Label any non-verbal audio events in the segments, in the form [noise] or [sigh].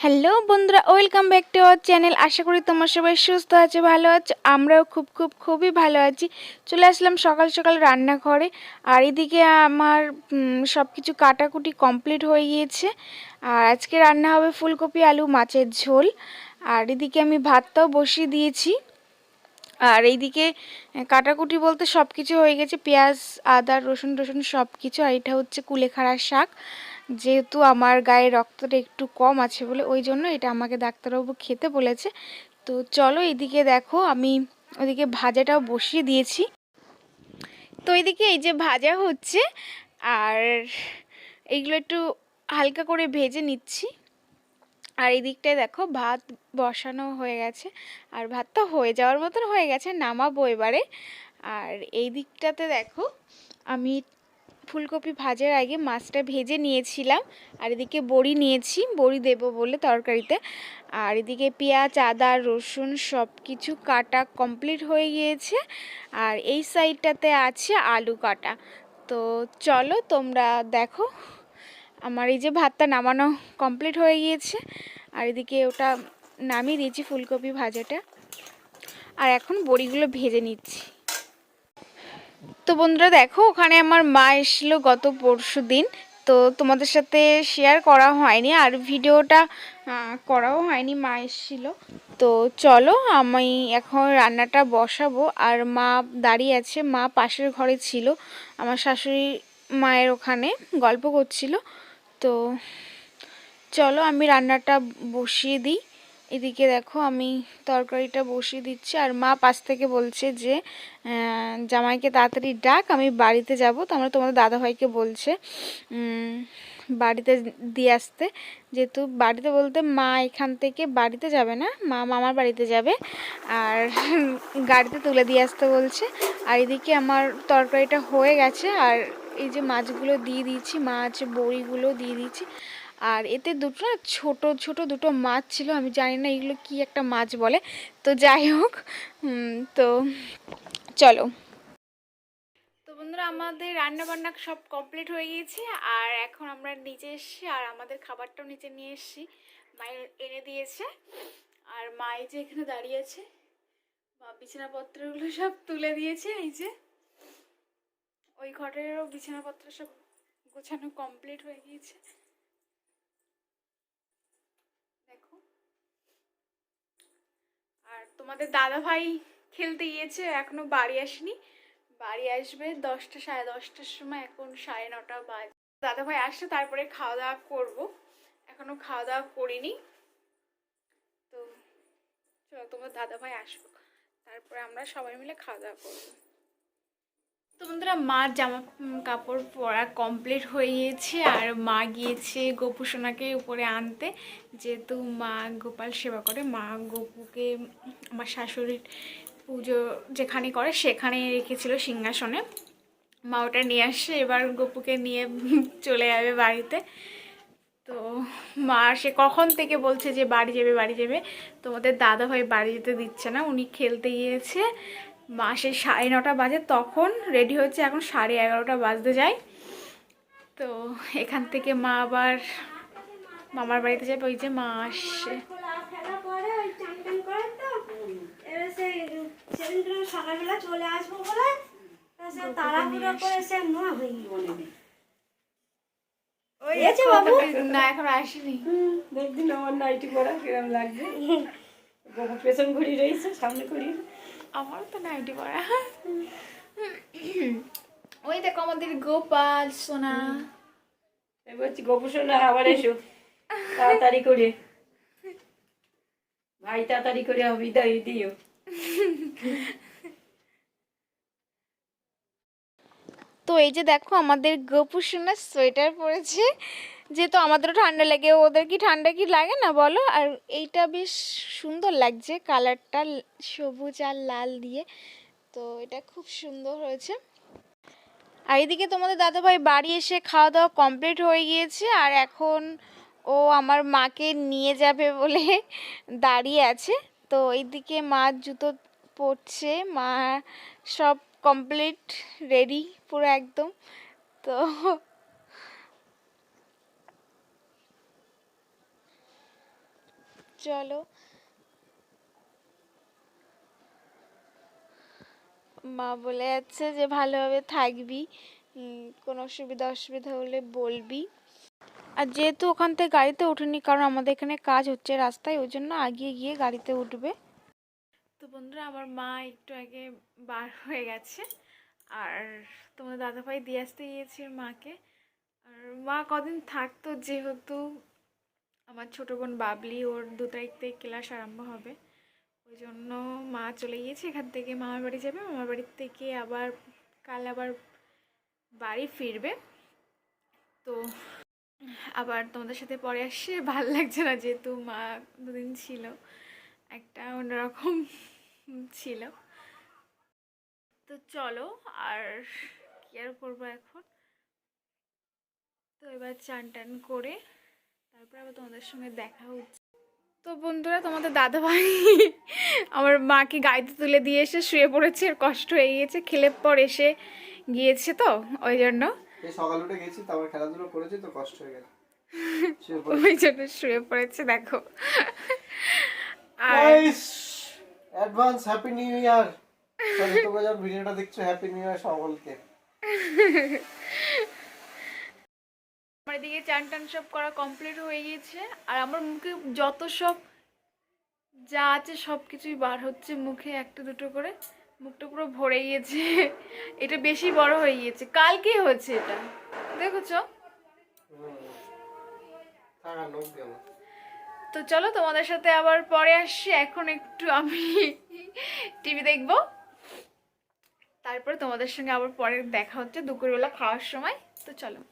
Hello বন্ধুরা, welcome back to our channel. আশা করি তোমার সবাই সুস্থ আছে, ভালো আছে। আমরাও খুব খুব, খুবই ভালো আছি। চলে আসলাম সকাল সকাল রান্নাঘরে। আর এদিকে আমার সব কিছু কাটাকুটি কমপ্লিট হয়ে গিয়েছে। আর আজকে রান্না হবে ফুলকপি, আলু, মাছের ঝোল। আর এদিকে আমি ভাতটাও বসিয়ে দিয়েছি। আর এইদিকে কাটাকুটি বলতে সব কিছু হয়ে গেছে। পেঁয়াজ, আদা, রসুন, টসুন সব কিছু আর এটা হচ্ছে কুলেখাড়ার শাক। যেহেতু আমার গায়ে রক্তটা একটু কম আছে বলে ওই জন্য এটা আমাকে ডাক্তারবাবু খেতে বলেছে। তো চলো এদিকে দেখো, আমি ওইদিকে ভাজাটাও বসিয়ে দিয়েছি। তো এদিকে এই যে ভাজা হচ্ছে, আর এইগুলো একটু হালকা করে ভেজে নিচ্ছি। আর এই দিকটায় দেখো, ভাত বসানো হয়ে গেছে। আর ভাতটা হয়ে যাওয়ার মতন হয়ে গেছে, নামাবো এবারে। আর এই দিকটাতে দেখো, আমি ফুলকপি ভাজার আগে মাছটা ভেজে নিয়েছিলাম। আর এদিকে বড়ি নিয়েছি, বড়ি দেব বলে তরকারিতে। আর এদিকে পেঁয়াজ, আদা, রসুন সব কিছু কাটা কমপ্লিট হয়ে গিয়েছে। আর এই সাইডটাতে আছে আলু কাটা। তো চলো তোমরা দেখো, আমার এই যে ভাতটা নামানো কমপ্লিট হয়ে গিয়েছে। আর এদিকে ওটা নামিয়ে দিয়েছি ফুলকপি ভাজাটা। আর এখন বড়িগুলো ভেজে নিচ্ছি। তো বন্ধুরা দেখো, ওখানে আমার মা এসেছিল গত পরশু দিন। তো তোমাদের সাথে শেয়ার করা হয়নি, আর ভিডিওটা করাও হয়নি, মা এসেছিল। তো চলো, আমি এখন রান্নাটা বসাবো। আর মা দাঁড়িয়ে আছে, মা পাশের ঘরে ছিল। আমার শাশুড়ি মায়ের ওখানে গল্প করছিল। তো চলো, আমি রান্নাটা বসিয়ে দিই। এদিকে দেখো আমি তরকারিটা বসিয়ে দিচ্ছি, আর মা পাশ থেকে বলছে যে জামাইকে তাড়াতাড়ি ডাক, আমি বাড়িতে যাব। তো আমরা তোমাদের দাদাভাইকে বলছে বাড়িতে দিয়ে আসতে। যেহেতু বাড়িতে বলতে মা এখান থেকে বাড়িতে যাবে না, মা মামার বাড়িতে যাবে। আর গাড়িতে তুলে দিয়ে আসতে বলছে। আর এদিকে আমার তরকারিটা হয়ে গেছে, আর এই যে মাছগুলো দিয়ে দিয়েছি, মাছ, বড়িগুলো দিয়ে দিয়েছি। আর এতে দুটো না ছোটো ছোটো দুটো মাছ ছিল, আমি জানি না এগুলো কি একটা মাছ বলে। তো যাই হোক তো চলো। তো বন্ধুরা, আমাদের রান্না বান্না সব কমপ্লিট হয়ে গিয়েছে, আর এখন আমরা নিচে এসেছি, আর আমাদের খাবারটাও নিচে নিয়ে এসেছি। মায়ের এনে দিয়েছে, আর মা এই যে এখানে দাঁড়িয়ে আছে বা বিছানাপত্রগুলো সব তুলে দিয়েছে, এই যে। ওই ঘরেরও বিছানাপত্র সব গোছানো কমপ্লিট হয়ে গিয়েছে। আর তোমাদের দাদা ভাই খেলতে গিয়েছে, এখনও বাড়ি আসেনি। বাড়ি আসবে দশটা, সাড়ে দশটার সময়, এখন সাড়ে নটা বাজে। দাদা ভাই আসলে তারপরে খাওয়া দাওয়া করব। এখনও খাওয়া দাওয়া করিনি। তো চলো, তোমার দাদা ভাই আসব তারপরে আমরা সবাই মিলে খাওয়া দাওয়া করব। তো বন্ধুরা মার জামা কাপড় পরা কমপ্লিট হয়ে গিয়েছে আর মা গিয়েছে গোপু সোনাকে উপরে আনতে। যেহেতু মা গোপাল সেবা করে, মা গোপুকে, আমার শাশুড়ির পুজো যেখানে করে সেখানে রেখেছিল সিংহাসনে। মা ওটা নিয়ে আসছে এবার গোপুকে নিয়ে চলে যাবে বাড়িতে। তো মা সে কখন থেকে বলছে যে বাড়ি যাবে বাড়ি যাবে? তোমাদের দাদা ভাই বাড়ি যেতে দিচ্ছে না, উনি খেলতে গিয়েছে। মা সেই সাড়ে নটা বাজে তখন রেডি হচ্ছে এখন সাড়ে এগারোটা বাজতে যায়। তো এখান থেকে মা আবার মামার বাড়িতে যাবে ওই যে মা আসছে। সকালবেলা চলে আসব বলে তাড়াহুড়ো করে সে নোয়া বাবু না এখন আসেনি। দেখদিন আমার নাইটি পরা কিরম লাগছে [laughs] পেছন ঘড়ি রয়েছে সামনে ঘড়ি। আমারও তো নাইটি পরা ওই দেখো আমাদের গোপাল সোনা। বলছি গোপুসোনা আবার এসো। তাড়াতাড়ি করে। ভাই তাড়াতাড়ি করে বিদায় দিও। তো এই যে দেখো আমাদের গোপু সোনা সোয়েটার পরেছে। যেহেতু আমাদেরও ঠান্ডা লাগে, ওদের কি ঠান্ডা কি লাগে না বলো? আর এইটা বেশ সুন্দর লাগছে কালারটা, সবুজ আর লাল দিয়ে। তো এটা খুব সুন্দর হয়েছে। আর এদিকে তোমাদের দাদাভাই বাড়ি এসে খাওয়া দাওয়া কমপ্লিট হয়ে গিয়েছে, আর এখন ও আমার মাকে নিয়ে যাবে বলে দাঁড়িয়ে আছে। তো এইদিকে মা জুতো পরছে, মা সব কমপ্লিট রেডি পুরো একদম। তো চলো। মা বলে যাচ্ছে যে ভালোভাবে থাকবি কোনো অসুবিধা অসুবিধা হলে বলবি। আর যেহেতু ওখান থেকে গাড়িতে ওঠেনি কারণ আমাদের এখানে কাজ হচ্ছে রাস্তায়, ওই জন্য আগিয়ে গিয়ে গাড়িতে উঠবে। তো বন্ধুরা, আমার মা একটু আগে বার হয়ে গেছে, আর তোমার দাদাভাই দিয়ে আসতে গিয়েছে মাকে। আর মা কদিন থাকতো যেহেতু আমার ছোটো বোন বাবলি, ওর দু তারিখ থেকে ক্লাস আরম্ভ হবে। ওই জন্য মা চলে গিয়েছে, এখান থেকে মামার বাড়ি যাবে। মামার বাড়ি থেকে আবার, কাল আবার বাড়ি ফিরবে। তো আবার তোমাদের সাথে পরে আসছে। ভালো লাগছে না যেহেতু মা দুদিন ছিল, একটা অন্যরকম ছিল। তো চলো, আর কি আর করব এখন? তো এবার চান টান করে তারপর আবার তোমাদের সঙ্গে দেখা হচ্ছে। তো বন্ধুরা তোমাদের দাদাভাই আমার মাকে গাড়িতে তুলে দিয়ে এসে শুয়ে পড়েছে আর কষ্ট হয়ে গিয়েছে খেলে পর এসে গিয়েছে তো ওই জন্য। সকাল উঠে গেছি তারপর খেলাধুলো করেছি তো কষ্ট হয়ে গেছে শুয়ে ওই জন্য শুয়ে পড়েছে দেখো। আর অ্যাডভান্স হ্যাপি নিউ ইয়ার তোমরা যখন ভিডিওটা দেখছ হ্যাপি নিউ ইয়ার সকলকে। [laughs] আমার এদিকে চান টান সব করা কমপ্লিট হয়ে গিয়েছে। আর আমার মুখে যত সব যা আছে সব কিছুই বার হচ্ছে মুখে একটা দুটো করে। মুখটা পুরো ভরে গিয়েছে। এটা বেশি বড় হয়ে গিয়েছে। কালকে হয়েছে এটা। দেখেছ? তো চলো তোমাদের সাথে আবার পরে আসছি। এখন একটু আমি টিভি দেখব। তারপরে তোমাদের সঙ্গে আবার পরে দেখা হচ্ছে দুপুরবেলা খাওয়ার সময়। তো চলো।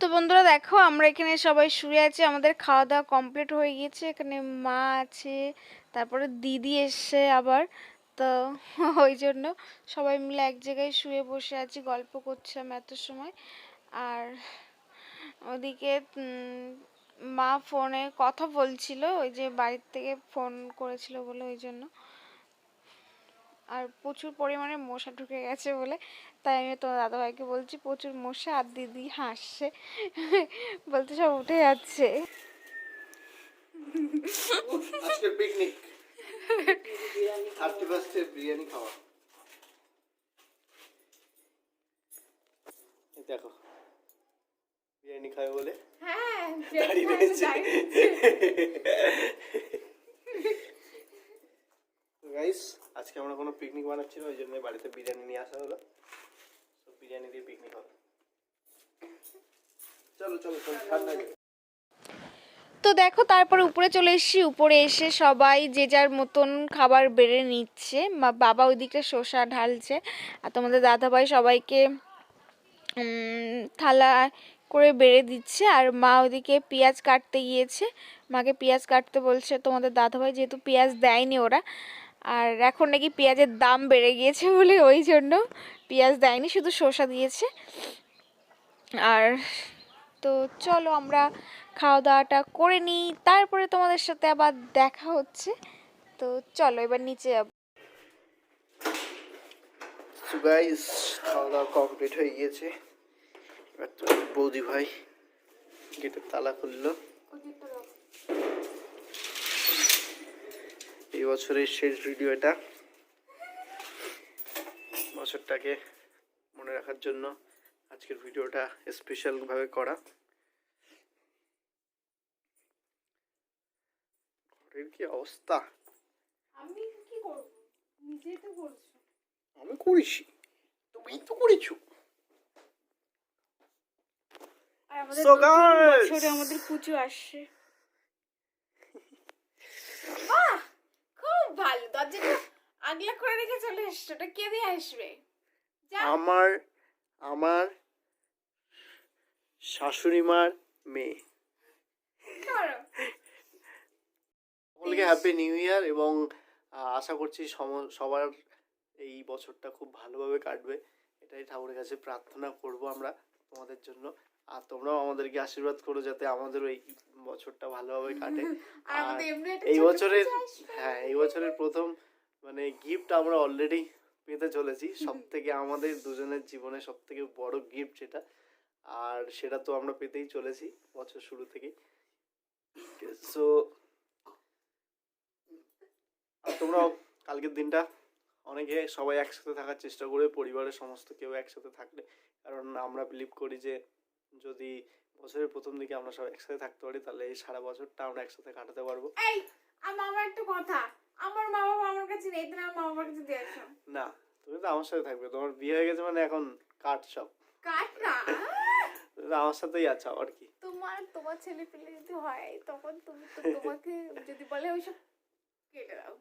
তো বন্ধুরা দেখো, আমরা এখানে সবাই শুয়ে আছি, আমাদের খাওয়া দাওয়া কমপ্লিট হয়ে গিয়েছে। এখানে মা আছে, তারপরে দিদি এসছে আবার। তো [laughs] ওই জন্য সবাই মিলে এক জায়গায় শুয়ে বসে আছি, গল্প করছিলাম এত সময়। আর ওদিকে মা ফোনে কথা বলছিল, ওই যে বাড়ির থেকে ফোন করেছিল বলে ওই জন্য। আর প্রচুর পরিমাণে মশা ঢুকে গেছে বলে। তাই আমি তোমার দাদাভাইকে বলছি প্রচুর মশা আর দিদি হাসছে। বলতে সব উঠে যাচ্ছে। আজকে পিকনিক থার্টি ফার্স্টে বিরিয়ানি খাওয়া। দেখো। বিরিয়ানি খাবে বলে হ্যাঁ দাঁড়িয়ে রয়েছে। গাইস আজকে আমরা কোনো পিকনিক বানাচ্ছি না, ওই জন্য বাড়িতে বিরিয়ানি নিয়ে আসা হলো। তো বিরিয়ানি দিয়ে পিকনিক হবে। চলো চলো চলো, ঠান্ডা তো দেখো, তারপরে উপরে চলে এসেছি। উপরে এসে সবাই যে যার মতন খাবার বেড়ে নিচ্ছে বাবা ওইদিকে শসা ঢালছে। আর তোমাদের দাদাভাই সবাইকে থালা করে বেড়ে দিচ্ছে। আর মা ওইদিকে পেঁয়াজ কাটতে গিয়েছে। মাকে পেঁয়াজ কাটতে বলছে। তোমাদের দাদাভাই যেহেতু পেঁয়াজ দেয়নি ওরা আর এখন নাকি পেঁয়াজের দাম বেড়ে গিয়েছে বলে ওই জন্য পেঁয়াজ দেয়নি শুধু শসা দিয়েছে। আর তো চলো আমরা খাওয়া দাওয়াটা করে নিই তারপরে তোমাদের সাথে আবার দেখা হচ্ছে। তো চলো এবার নিচে যাব সো গাইস খাওয়া দাওয়া কমপ্লিট হয়ে গিয়েছে। এবার তো বৌদি ভাই গেটের তালা খুললো। বছরের শেষ ভিডিও এটা। বছরটাকে মনে রাখার জন্য আজকের ভিডিওটা স্পেশাল ভাবে করা। ঘরের কি অবস্থা? আমি কি করব? নিজেই তো করছ। আমি করেছি। তুমি তো করেছ। আর আমাদের So নতুন guys! বছরে আমাদের পুজো আসছে। বাহ! ভালো দরজাটা আগলা করে রেখে চলে এসছো ওটা কে দিয়ে আসবে? আমার আমার শাশুড়ি মার মেয়ে সকলকে হ্যাপি নিউ ইয়ার এবং আশা করছি সবার এই বছরটা খুব ভালোভাবে কাটবে। এটাই ঠাকুরের কাছে প্রার্থনা করব আমরা তোমাদের জন্য। আর তোমরাও আমাদেরকে আশীর্বাদ করো যাতে আমাদের এই বছরটা ভালোভাবে কাটে। [laughs] আর এই বছরের হ্যাঁ এই বছরের প্রথম মানে গিফট আমরা অলরেডি পেতে চলেছি। [laughs] সব থেকে আমাদের দুজনের জীবনে সব থেকে বড় গিফট যেটা আর সেটা তো আমরা পেতেই চলেছি বছর শুরু থেকেই। সো জন্য কালকের দিনটা অনেকে সবাই একসাথে থাকার চেষ্টা করে পরিবারের সমস্ত কেউ একসাথে থাকলে। কারণ আমরা বিলিভ করি যে যদি বছরের প্রথম দিকে আমরা সবাই একসাথে থাকতে পারি তাহলে এই সারা বছরটা আমরা একসাথে কাটাতে পারব। এই আমার একটা কথা। আমার মা বাবা আমার কাছে নেই তাহলে আমার মা বাবার কাছে দিয়ে আসো। না তুমি তো আমার সাথে থাকবে। তোমার বিয়ে হয়ে গেছে মানে এখন কাট সব। কাট না? আমার সাথেই আছো আর কি। তোমার তোমার ছেলে পেলে যদি হয় তখন তুমি তো [laughs] তোমাকে যদি বলে ওইসব কেটে দাও।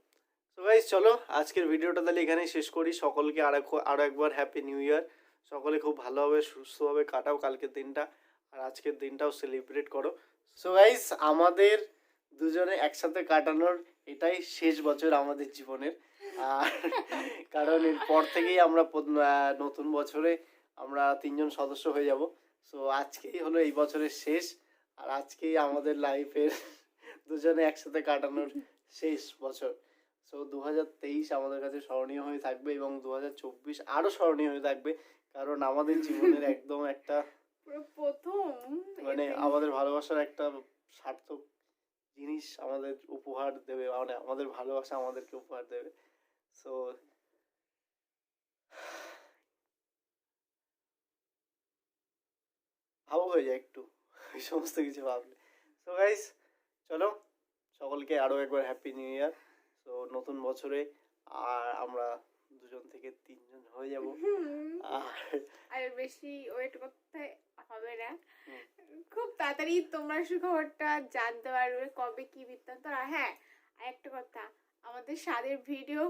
তো গাইজ চলো আজকের ভিডিওটা তাহলে এখানেই শেষ করি। সকলকে আর আরও একবার হ্যাপি নিউ ইয়ার সকলে খুব ভালোভাবে সুস্থভাবে কাটাও কালকের দিনটা আর আজকের দিনটাও সেলিব্রেট করো। সো গাইস আমাদের দুজনে একসাথে কাটানোর এটাই শেষ বছর আমাদের জীবনের। আর [laughs] কারণ এরপর থেকেই আমরা নতুন বছরে আমরা তিনজন সদস্য হয়ে যাব। সো আজকেই হলো এই বছরের শেষ আর আজকেই আমাদের লাইফের [laughs] দুজনে একসাথে কাটানোর শেষ বছর। সো দু হাজার তেইশ আমাদের কাছে স্মরণীয় হয়ে থাকবে এবং দু হাজার চব্বিশ আরও স্মরণীয় হয়ে থাকবে। কারণ আমাদের জীবনের একদম একটা প্রথম মানে আমাদের ভালোবাসার একটা সার্থক জিনিস আমাদের উপহার দেবে মানে আমাদের ভালোবাসা আমাদেরকে উপহার দেবে। সো ভাবো হয়ে যায় একটু এই সমস্ত কিছু ভাবলে। সো গাইস চলো সকলকে আরও একবার হ্যাপি নিউ ইয়ার সো নতুন বছরে আর আমরা দুজন থেকে তিনজন হয়ে যাব। আর বেশি ওয়েট করতে হবে না। খুব তাড়াতাড়ি তোমরা সুখবরটা জানতে পারবে কবে কি বৃত্তান্ত। আর হ্যাঁ আর একটা কথা আমাদের স্বাদের ভিডিও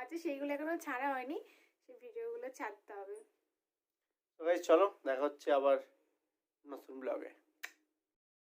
আছে সেইগুলো এখনও ছাড়া হয়নি সেই ভিডিওগুলো ছাড়তে হবে। চলো দেখা হচ্ছে আবার নতুন ব্লগে